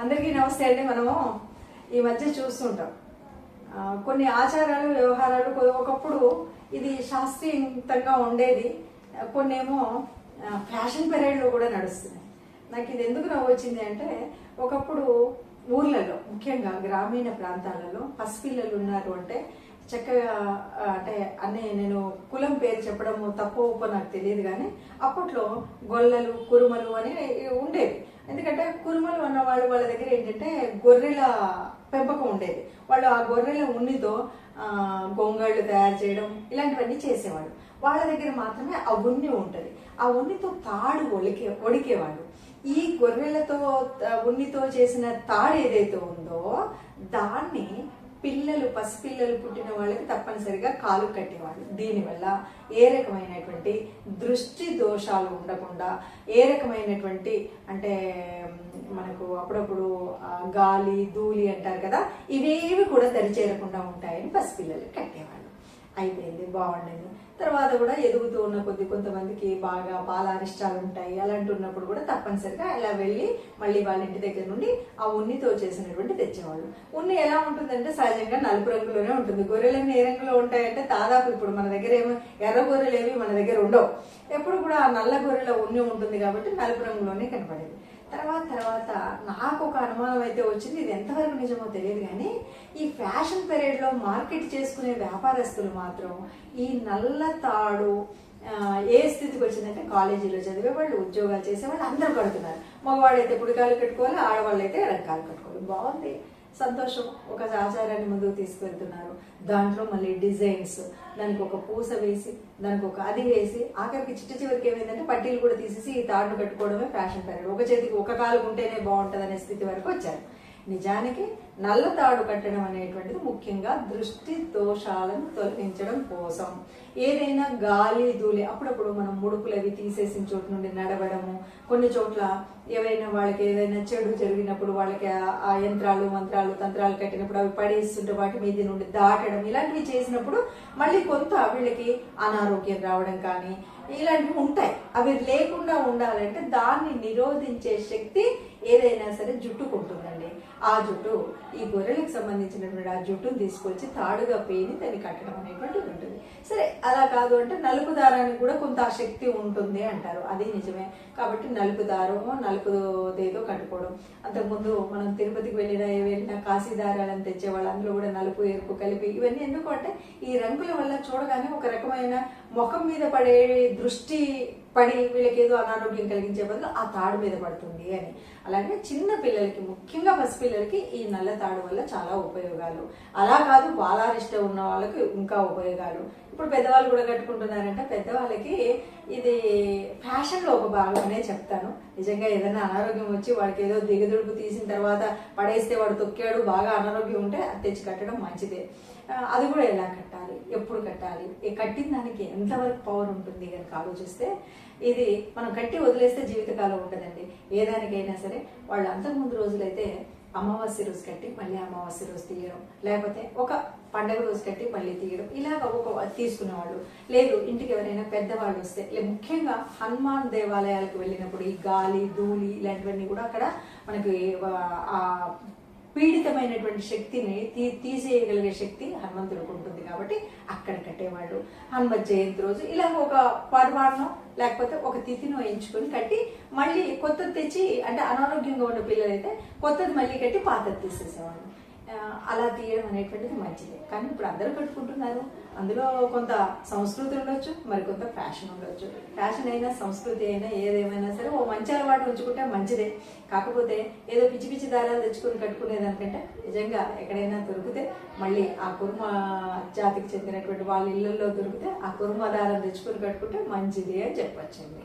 అందరికీ నమస్తే అండి. మనము ఈ మధ్య చూస్తుంటాం. కొన్ని ఆచారాలు వ్యవహారాలు ఒకప్పుడు ఇది శాస్త్రీయంతంగా ఉండేది. కొన్నేమో ఫ్యాషన్ పెరేడ్లో కూడా నడుస్తున్నాయి. నాకు ఇది ఎందుకు నవ్వు వచ్చింది అంటే ఒకప్పుడు ఊర్లలో ముఖ్యంగా గ్రామీణ ప్రాంతాలలో పసిపిల్లలు ఉన్నారు అంటే చక్కగా అంటే అనే నేను కులం పేరు చెప్పడము తప్పు ఒప్పో నాకు తెలియదు కానీ అప్పట్లో గొల్లలు కురుమలు అని ఉండేవి. ఎందుకంటే కురుమలు అన్న వాళ్ళు వాళ్ళ దగ్గర ఏంటంటే గొర్రెల పెంపకం ఉండేది. వాళ్ళు ఆ గొర్రెల ఉన్నితో గొంగళ్ళు తయారు చేయడం ఇలాంటివన్నీ చేసేవాళ్ళు వాళ్ళ దగ్గర మాత్రమే ఆ ఉన్ని ఉంటుంది. ఆ ఉన్నితో తాడు ఒలికే ఒడికేవాళ్ళు ఈ గొర్రెలతో ఉన్నితో చేసిన తాడు ఏదైతే ఉందో దాన్ని పిల్లలు పసిపిల్లలు పుట్టిన వాళ్ళకి తప్పనిసరిగా కాలు కట్టేవాళ్ళు. దీనివల్ల ఏ రకమైనటువంటి దృష్టి దోషాలు ఉండకుండా ఏ రకమైనటువంటి అంటే మనకు అప్పుడప్పుడు గాలి ధూళి అంటారు కదా ఇవేవి కూడా దరిచేరకుండా ఉంటాయని పసిపిల్లలు కట్టేవాళ్ళు. అయిపోయింది బాగుండేది. తర్వాత కూడా ఎదుగుతూ ఉన్న కొద్ది కొంతమందికి బాగా బాలారిష్టాలు ఉంటాయి అలాంటి ఉన్నప్పుడు కూడా తప్పనిసరిగా ఇలా వెళ్ళి మళ్ళీ వాళ్ళ ఇంటి దగ్గర నుండి ఆ ఉన్నితో చేసినటువంటి తెచ్చేవాళ్ళు. ఉన్ని ఎలా ఉంటుందంటే సహజంగా నలుపు రంగులోనే ఉంటుంది. గొర్రెలన్నీ ఏ రంగులో ఉంటాయంటే దాదాపు ఇప్పుడు మన దగ్గర ఏమో ఎర్ర గొర్రెలు ఏవి మన దగ్గర ఉండవు. ఎప్పుడు కూడా ఆ నల్ల గొర్రెల ఉన్ని ఉంటుంది కాబట్టి నలుపు రంగులోనే కనపడేది. తర్వాత తర్వాత నాకు ఒక అనుమానం అయితే వచ్చింది. ఇది ఎంతవరకు నిజమో తెలియదు కానీ ఈ ఫ్యాషన్ పీరియడ్లో మార్కెట్ చేసుకునే వ్యాపారస్తులు మాత్రం ఈ నల్ల తాడు ఏ స్థితికి వచ్చిందంటే కాలేజీలో చదివే వాళ్ళు ఉద్యోగాలు చేసేవాళ్ళు అందరూ కడుతున్నారు. మగవాడైతే పుడికాలు కట్టుకోవాలి ఆడవాళ్ళు అయితే రకాలు కట్టుకోవాలి. బాగుంది. సంతోషం ఒక ఆచారాన్ని ముందుకు తీసుకెళ్తున్నారు. దాంట్లో మళ్ళీ డిజైన్స్ దానికి ఒక పూస వేసి దానికి ఒక అది వేసి ఆఖరికి చిట్ట చివరికి ఏమైందంటే పట్టీలు కూడా తీసేసి ఈ తాడును కట్టుకోవడమే ఫ్యాషన్ పెరగడం ఒక చేతికి ఒక కాలు ఉంటేనే బాగుంటుంది అనే స్థితి వరకు వచ్చారు. నిజానికి నల్ల తాడు కట్టడం అనేటువంటిది ముఖ్యంగా దృష్టి దోషాలను తొలగించడం కోసం. ఏదైనా గాలి ధూళి అప్పుడప్పుడు మనం ముడుపులు అవి తీసేసిన చోటు నుండి నడవడము కొన్ని చోట్ల ఏవైనా వాళ్ళకి ఏదైనా చెడు జరిగినప్పుడు వాళ్ళకి ఆ- యంత్రాలు మంత్రాలు తంత్రాలు కట్టినప్పుడు అవి పడేస్తుంటే వాటి మీద నుండి దాటడం ఇలాంటివి చేసినప్పుడు మళ్ళీ కొంత వీళ్ళకి అనారోగ్యం రావడం కానీ ఇలాంటివి ఉంటాయి. అవి లేకుండా ఉండాలంటే దాన్ని నిరోధించే శక్తి ఏదైనా సరే జుట్టుకుంటుందండి. ఆ జుట్టు ఈ గొర్రెలకు సంబంధించినటువంటి ఆ జుట్టును తీసుకొచ్చి తాడుగా పేని దాన్ని కట్టడం అనేటువంటిది ఉంటుంది. సరే అలా కాదు అంటే నలుపు దారానికి కూడా కొంత ఆ శక్తి ఉంటుంది అంటారు. అది నిజమే. కాబట్టి నలుపు దారమో నలుపుదేదో కట్టుకోవడం. అంతకుముందు మనం తిరుపతికి వెళ్ళినా ఏ వెళ్ళినా కాశీ దారాలను తెచ్చేవాళ్ళు అందులో కూడా నలుపు ఎరుపు కలిపి ఇవన్నీ ఎందుకు అంటే ఈ రంగుల వల్ల చూడగానే ఒక రకమైన ముఖం మీద పడే దృష్టి పడి వీళ్ళకి ఏదో అనారోగ్యం కలిగించే బదులు ఆ తాడు మీద పడుతుంది అని. అలాగే చిన్న పిల్లలకి ముఖ్యంగా పసిపిల్లలకి ఈ నల్ల తాడు వల్ల చాలా ఉపయోగాలు. అలా కాదు బాలారిష్టం ఉన్న వాళ్ళకి ఇంకా ఉపయోగాలు. ఇప్పుడు పెద్దవాళ్ళు కూడా కట్టుకుంటున్నారంటే పెద్దవాళ్ళకి ఇది ఫ్యాషన్లో ఒక భాగమనే చెప్తాను. నిజంగా ఏదైనా అనారోగ్యం వచ్చి వాడికి ఏదో దిగదుడుపు తీసిన తర్వాత పడేస్తే వాడు తొక్కాడు బాగా అనారోగ్యం ఉంటే అది తెచ్చి కట్టడం మంచిదే. అది కూడా ఎలా కట్టాలి? ఎప్పుడు కట్టాలి? కట్టిన దానికి ఎంతవరకు పవర్ ఉంటుంది కనుక ఆలోచిస్తే ఇది మనం కట్టి వదిలేస్తే జీవితకాలం ఉంటుందండి. ఏ దానికైనా సరే వాళ్ళు అంతకుముందు రోజులైతే అమావాస్య రోజు కట్టి మళ్ళీ అమావాస్య రోజు తీయడం. లేకపోతే ఒక పండగ రోజు కట్టి మళ్ళీ తీయడం. ఇలాగ ఒక తీసుకునేవాళ్ళు. లేదు ఇంటికి ఎవరైనా పెద్దవాళ్ళు వస్తే లేదు ముఖ్యంగా హనుమాన్ దేవాలయాలకు వెళ్ళినప్పుడు ఈ గాలి ధూళి ఇలాంటివన్నీ కూడా అక్కడ మనకి ఆ పీడితమైనటువంటి శక్తిని తీ తీసేయగలిగే శక్తి హనుమంతుడికి ఉంటుంది కాబట్టి అక్కడ కట్టేవాళ్ళు హనుమత్ జయంతి రోజు ఇలా ఒక పర్వాణం లేకపోతే ఒక తిథినో ఎంచుకొని కట్టి మళ్ళీ కొత్తది తెచ్చి అంటే అనారోగ్యంగా ఉన్న పిల్లలైతే కొత్తది మళ్ళీ కట్టి పాతది తీసేసేవాళ్ళు. అలా తీయడం అనేటువంటిది మంచిదే. కానీ ఇప్పుడు అందరూ కట్టుకుంటున్నారు. అందులో కొంత సంస్కృతి ఉండొచ్చు మరి కొంత ఫ్యాషన్ ఉండొచ్చు. ఫ్యాషన్ అయినా సంస్కృతి అయినా ఏదేమైనా సరే ఓ మంచి అలవాటు ఉంచుకుంటే మంచిదే. కాకపోతే ఏదో పిచ్చి పిచ్చి దారాలు తెచ్చుకొని కట్టుకునేదానికంటే నిజంగా ఎక్కడైనా దొరికితే మళ్ళీ ఆ కుర్మ జాతికి చెందినటువంటి వాళ్ళ ఇళ్ళల్లో దొరికితే ఆ కుర్మ దారం తెచ్చుకొని కట్టుకుంటే మంచిది అని చెప్పొచ్చండి